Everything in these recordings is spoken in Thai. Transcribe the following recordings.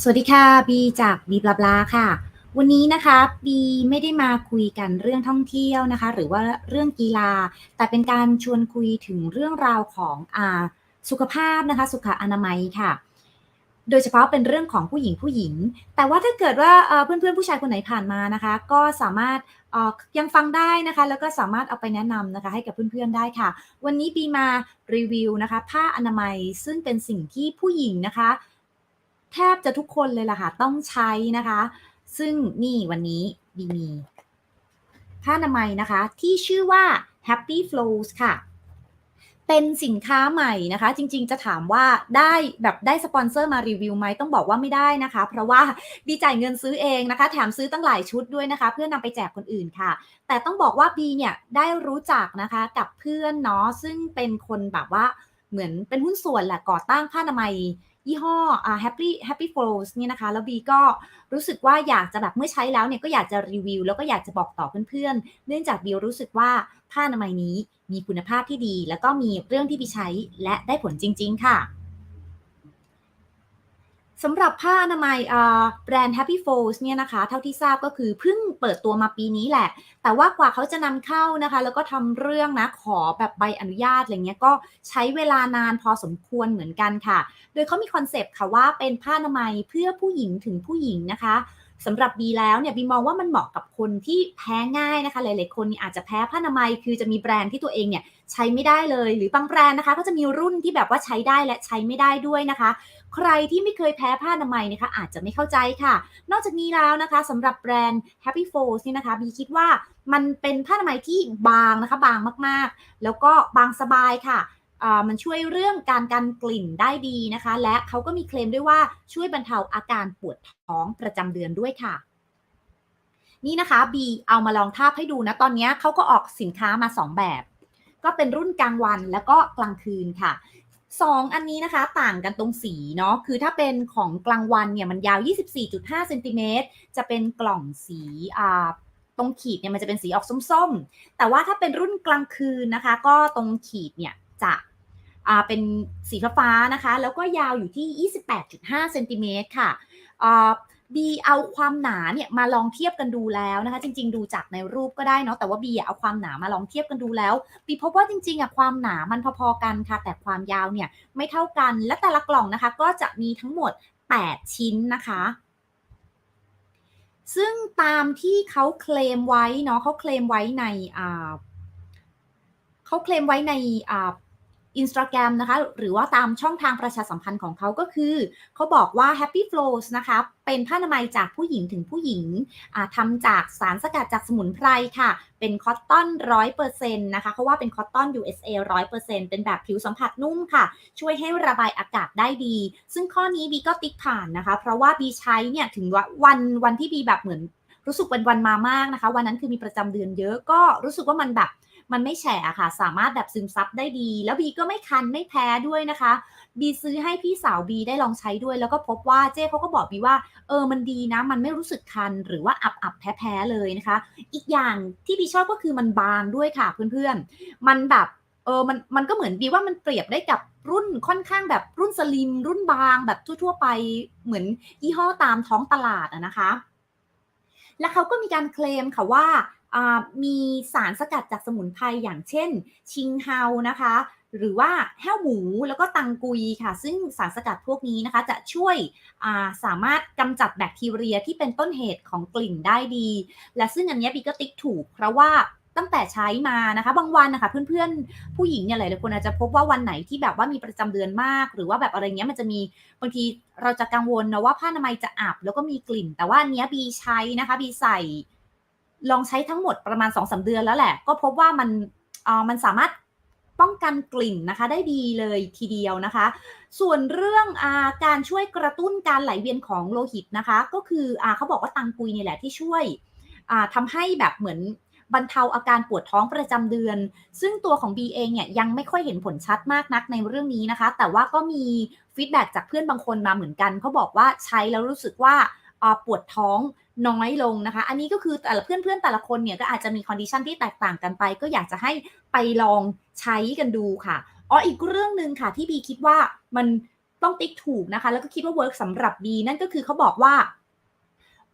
สวัสดีค่ะบีจากบีบลาบลาค่ะ วันนี้นะคะบีไม่ได้มาคุยกันเรื่องท่องเที่ยวนะคะ หรือว่าเรื่องกีฬา แต่เป็นการชวนคุยถึงเรื่องราวของอ่าสุขภาพนะคะ สุขอนามัยค่ะ โดยเฉพาะเป็นเรื่องของผู้หญิงผู้หญิง แต่ว่าถ้าเกิดว่าเอ่อนเพื่อนผู้ชายคนไหนผ่านมานะคะ ก็สามารถเอ่อยังฟังได้นะคะ แล้วก็สามารถเอาไปแนะนำนะคะ ให้กับเพื่อนๆได้ค่ะ วันนี้บีมารีวิวนะคะ ผ้าอนามัยซึ่งเป็นสิ่งที่ผู้หญิงนะคะ แทบจะทุกคนเลยล่ะค่ะ ต้องใช้นะคะ ซึ่งนี่วันนี้บีมีผ้าอนามัยนะคะ ที่ชื่อว่า Happy Flows ค่ะ เป็นสินค้าใหม่นะคะ จริงๆจะถามว่าได้แบบได้สปอนเซอร์มารีวิวไหมต้องบอกว่าไม่ได้นะคะ เพราะว่าบีจ่ายเงินซื้อเองนะคะ แถมซื้อตั้งหลายชุดด้วยนะคะ เพื่อนำไปแจกคนอื่นค่ะ แต่ต้องบอกว่าบีเนี่ยได้รู้จักนะคะกับเพื่อนเนาะซึ่งเป็นคนแบบว่า เหมือนเป็นหุ้นส่วนแหละก่อตั้งผ้าอนามัยยี่ห้ออ่า Happy Happy Flows เนี่ยนะคะ แล้วบีก็รู้สึกว่าอยากจะแบบเมื่อใช้แล้วเนี่ยก็อยากจะรีวิว แล้วก็อยากจะบอกต่อเพื่อนๆ เนื่องจากบีรู้สึกว่าผ้าอนามัยนี้มีคุณภาพที่ดี แล้วก็มีเรื่องที่บีใช้และได้ผลจริง ๆ ค่ะ สำหรับผ้าอนามัยแบรนด์ Happy Folds เนี่ยนะคะ เท่าที่ทราบก็คือเพิ่งเปิดตัวมาปีนี้แหละ แต่ว่ากว่าเขาจะนำเข้านะคะ แล้วก็ทำเรื่องนะขอแบบใบอนุญาตอะไรเงี้ยก็ใช้เวลานานพอสมควรเหมือนกันค่ะ โดยเขามีคอนเซปต์ค่ะว่าเป็นผ้าอนามัยเพื่อผู้หญิงถึงผู้หญิงนะคะสำหรับบีแล้วเนี่ยบีมองว่ามันเหมาะกับคนที่แพ้ง่ายนะคะ หลาย ๆ คนอาจจะแพ้ผ้าอนามัย คือจะมีแบรนด์ที่ตัวเองเนี่ย ใช้ไม่ได้เลย หรือบางแบรนด์นะคะ ก็จะมีรุ่นที่แบบว่าใช้ได้และใช้ไม่ได้ด้วยนะคะ ใครที่ไม่เคยแพ้ผ้าอนามัยนะคะ อาจจะไม่เข้าใจค่ะ นอกจากนี้แล้วนะคะสำหรับแบรนด์ Happy Folds นี่นะคะบีคิดว่ามันเป็นผ้าอนามัยที่บางนะคะบางมากๆ แล้วก็บางสบายค่ะมันช่วยเรื่องการกันกลิ่นได้ดีนะคะ และเขาก็มีเคลมด้วยว่าช่วยบรรเทาอาการปวดท้องประจำเดือนด้วยค่ะ นี่นะคะ B เอามาลองทาบให้ดูนะ ตอนนี้เขาก็ออกสินค้ามา 2 แบบ ก็เป็นรุ่นกลางวันแล้วก็กลางคืนค่ะ2อันนี้นะคะต่างกันตรงสีเนาะคือถ้าเป็นของกลางวันเนี่ยมันยาว 24.5เซนติเมตรจะเป็นกล่องสีอ่าตรงขีดเนี่ยมันจะเป็นสีออกส้มๆ แต่ว่าถ้าเป็นรุ่นกลางคืนนะคะ ก็ตรงขีดเนี่ยจะอ่าเป็นสีฟ้านะคะ แล้วก็ยาวอยู่ที่ 28.5เซนติเมตรค่ะอ่า บีเอาความหนาเนี่ยมาลองเทียบกันดูแล้วนะคะ จริง ๆ ดูจากในรูปก็ได้เนาะแต่ว่าบีเอาความหนามาลองเทียบกันดูแล้วบีพบว่าจริงๆอะความหนามันพอๆกันค่ะ แต่ความยาวเนี่ยไม่เท่ากันและแต่ละกล่องนะคะ ก็จะมีทั้งหมด 8 ชิ้นนะคะซึ่งตามที่เขาเคลมไว้เนาะเขาเคลมไว้ในอ่าเขาเคลมไว้ใน อินสตาแกรมนะคะหรือว่าตามช่องทางประชาสัมพันธ์ของเขาก็คือ เขาบอกว่า Happy Flows นะคะเป็นผ้าอนามัยจากผู้หญิงถึงผู้หญิงทำจากสารสกัดจากสมุนไพรค่ะ เป็นคอตตอนร้อยเปอร์เซ็นต์นะคะเขาว่าเป็นคอตตอน USA ร้อยเปอร์เซ็นต์เป็นแบบผิวสัมผัสนุ่มค่ะ ช่วยให้ระบายอากาศได้ดี ซึ่งข้อนี้บีก็ติ๊กผ่านนะคะ เพราะว่าบีใช้เนี่ยถึงวันวันที่บีแบบเหมือนรู้สึกเป็นวันมามากนะคะ วันนั้นคือมีประจำเดือนเยอะก็รู้สึกว่ามันแบบ มันไม่แฉะค่ะ สามารถแบบซึมซับได้ดี แล้วบีก็ไม่คันไม่แพ้ด้วยนะคะบีซื้อให้พี่สาวบีได้ลองใช้ด้วย แล้วก็พบว่าเจ้เขาก็บอกบีว่า เออมันดีนะ มันไม่รู้สึกคันหรือว่าอับอับแพ้แพ้เลยนะคะ อีกอย่างที่บีชอบก็คือมันบางด้วยค่ะเพื่อนๆ มันแบบเออมันมันก็เหมือนบีว่ามันเปรียบได้กับรุ่นค่อนข้างแบบรุ่นสลิม รุ่นบางแบบทั่ว ๆ ไปเหมือนยี่ห้อตามท้องตลาดนะคะ แล้วเขาก็มีการเคลมค่ะว่า มีสารสกัดจากสมุนไพรอย่างเช่น ชิงเฮานะคะ หรือว่าแห้วหมูแล้วก็ตังกุยค่ะ ซึ่งสารสกัดพวกนี้นะคะ จะช่วยสามารถกำจัดแบคทีเรียที่เป็นต้นเหตุของกลิ่นได้ดี และซึ่งอันนี้บีก็ติ๊กถูกเพราะว่าตั้งแต่ใช้มานะคะบางวันนะคะเพื่อนๆ ผู้หญิงเนี่ยหลายๆคนอาจจะพบว่าวันไหนที่แบบว่ามีประจำเดือนมาก หรือว่าแบบอะไรเงี้ยมันจะมีบางทีเราจะกังวลนะว่าผ้าอนามัยจะอับแล้วก็มีกลิ่น แต่ว่าอันนี้บีใช้นะคะบีใส่ ลองใช้ทั้งหมดประมาณ2อสเดือนแล้วแหละ ก็พบว่ามันมันสามารถป้องกันกลิ่นนะคะได้ดีเลยทีเดียวนะคะ ส่วนเรื่องอการช่วยกระตุ้นการไหลเวียนของโลหิตนะคะ ก็คืออเขาบอกว่าตังกุยนี่แหละที่ช่วยทำให้แบบเหมือนบรรเทาอาการปวดท้องประจำเดือน ซึ่งตัวของ B เองเนี่ยยังไม่ค่อยเห็นผลชัดมากนักในเรื่องนี้นะคะ แต่ว่าก็มีฟีดแบ็จากเพื่อนบางคนมาเหมือนกันเขาบอกว่าใช้แล้วรู้สึกว่าปวดท้อง น้อยลงนะคะ อันนี้ก็คือแต่ละเพื่อนๆแต่ละคนเนี่ยก็อาจจะมีคอนดิชันที่แตกต่างกันไป ก็อยากจะให้ไปลองใช้กันดูค่ะอ๋ออีกเรื่องหนึ่งค่ะที่บีคิดว่ามันต้องติ๊กถูกนะคะ แล้วก็คิดว่าเวิร์กสำหรับ B นั่นก็คือเขาบอกว่า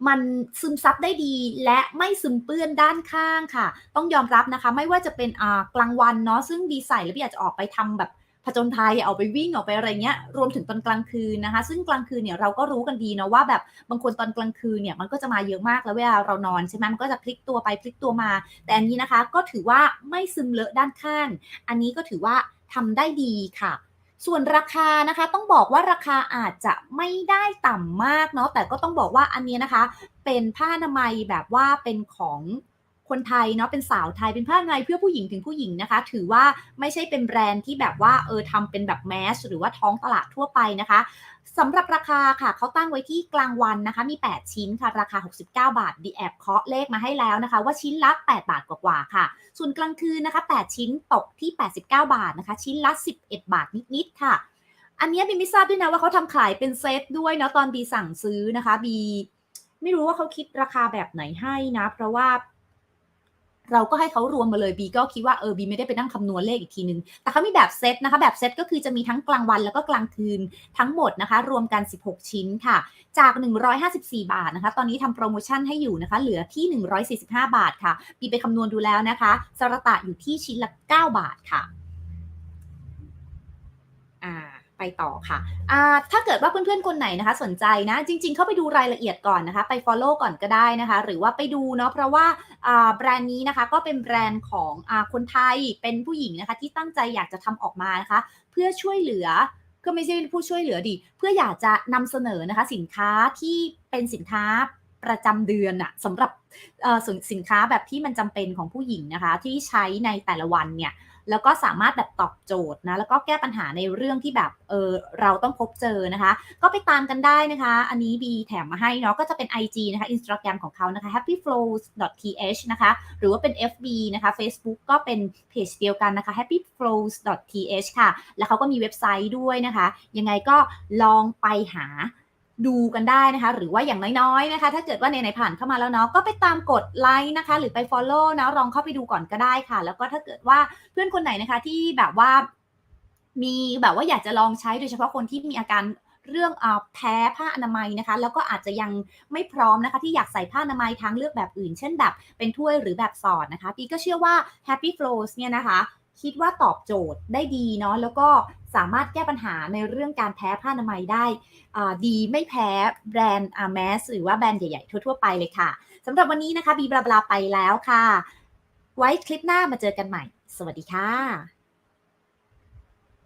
มันซึมซับได้ดีและไม่ซึมเปื้อนด้านข้างค่ะ ต้องยอมรับนะคะ ไม่ว่าจะเป็นกลางวันเนาะซึ่งดีใส่แล้วพี่อาจจะออกไปทำแบบ ผจญภัยเอาไปวิ่งออกไปอะไรเงี้ยรวมถึงตอนกลางคืนนะคะ ซึ่งกลางคืนเนี่ยเราก็รู้กันดีเนาะว่าแบบบางคนตอนกลางคืนเนี่ยมันก็จะมาเยอะมากแล้วเวลาเรานอนใช่ไหมมันก็จะพลิกตัวไปพลิกตัวมา แต่อันนี้นะคะก็ถือว่าไม่ซึมเลอะด้านข้าง อันนี้ก็ถือว่าทำได้ดีค่ะส่วนราคานะคะต้องบอกว่าราคาอาจจะไม่ได้ต่ำมากเนาะแต่ก็ต้องบอกว่าอันนี้นะคะ เป็นผ้าอนามัยแบบว่าเป็นของ คนไทยเนาะเป็นสาวไทยเป็นผ้าอนเพื่อผู้หญิงถึงผู้หญิงนะคะ ถือว่าไม่ใช่เป็นแบรนด์ที่แบบว่าเออทำเป็นแบบแมสหรือว่าท้องตลาดทั่วไปนะคะสำหรับราคาค่ะเขาตั้งไว้ที่กลางวันนะคะ มี 8 ชิ้นค่ะ ราคา 69 บาทดีแอบเคาะเลขมาให้แล้วนะคะ ว่าชิ้นละ 8 บาทกว่าๆค่ะ ส่วนกลางคืนนะคะ 8 ชิ้นตกที่ 89 บาทนะคะ ชิ้นละ 11 บาทนิดๆค่ะ อันเนี้ยบีไม่ทราบด้วยนะว่าเขาทำขายเป็นเซตด้วยเนาะตอนบีสั่งซื้อนะคะบีไม่รู้ว่าเขาคิดราคาแบบไหนให้นะ เพราะว่า เราก็ให้เขารวมมาเลยบีก็คิดว่าเออบีไม่ได้ไปนั่งคำนวณเลขอีกทีนึง แต่เขามีแบบเซตนะคะแบบเซตก็คือจะมีทั้งกลางวันแล้วก็กลางคืนทั้งหมดนะคะ รวมกัน 16 ชิ้นค่ะ จาก 154 บาทนะคะ ตอนนี้ทำโปรโมชั่นให้อยู่นะคะ เหลือที่ 145 บาทค่ะบีไปคำนวณดูแล้วนะคะสระตะอยู่ที่ชิ้นละ 9 บาทค่ะ อ่า ไปต่อค่ะถ้าเกิดว่าเพื่อนๆคนไหนนะคะ สนใจนะ จริง ๆ เข้าไปดูรายละเอียดก่อนนะคะ ไป Follow ก่อนก็ได้นะคะ หรือว่าไปดูเนาะเพราะว่าแบรนด์นี้นะคะก็เป็นแบรนด์ของอคนไทยเป็นผู้หญิงนะคะ ที่ตั้งใจอยากจะทำออกมานะคะ เพื่อช่วยเหลือก็ไม่ใช่ผู้ช่วยเหลือดิเพื่ออยากจะนำเสนอนะคะ สินค้าที่เป็นสินค้าประจำเดือนอะสำหรับสินสินค้าแบบที่มันจำเป็นของผู้หญิงนะคะ ที่ใช้ในแต่ละวันเนี่ย แล้วก็สามารถแบบตอบโจทย์นะแล้วก็แก้ปัญหาในเรื่องที่แบบเออเราต้องพบเจอนะคะ ก็ไปตามกันได้นะคะ อันนี้บีแถมมาให้เนาะก็จะเป็น IG นะคะ Instagram ของเขานะคะ happyflows.th นะคะหรือว่าเป็น FB นะคะ Facebook ก็เป็นเพจเดียวกันนะคะ happyflows.th ค่ะ แล้วเขาก็มีเว็บไซต์ด้วยนะคะ ยังไงก็ลองไปหา ดูกันได้นะคะ หรือว่าอย่างน้อยๆนะคะ ถ้าเกิดว่าในไหนๆผ่านเข้ามาแล้วเนาะก็ไปตามกดไลค์นะคะ หรือไป Follow นะลองเข้าไปดูก่อนก็ได้ค่ะ แล้วก็ถ้าเกิดว่าเพื่อนคนไหนนะคะที่แบบว่ามีแบบว่าอยากจะลองใช้โดยเฉพาะคนที่มีอาการเรื่องอาแพ้ผ้าอนามัยนะคะ แล้วก็อาจจะยังไม่พร้อมนะคะ ที่อยากใส่ผ้าอนามัยทางเลือกแบบอื่น เช่นแบบเป็นถ้วยหรือแบบสอดนะคะ ปีก็เชื่อว่า Happy Flows เนี่ยนะคะ คิดว่าตอบโจทย์ได้ดีเนาะแล้วก็สามารถแก้ปัญหาในเรื่องการแพ้ผ้าอนามัยได้ดีไม่แพ้แบรนด์อาแมสหรือว่าแบรนด์ใหญ่ๆทั่วๆไปเลยค่ะสำหรับวันนี้นะคะบีบลาบลาไปแล้วค่ะ ไว้คลิปหน้ามาเจอกันใหม่ สวัสดีค่ะ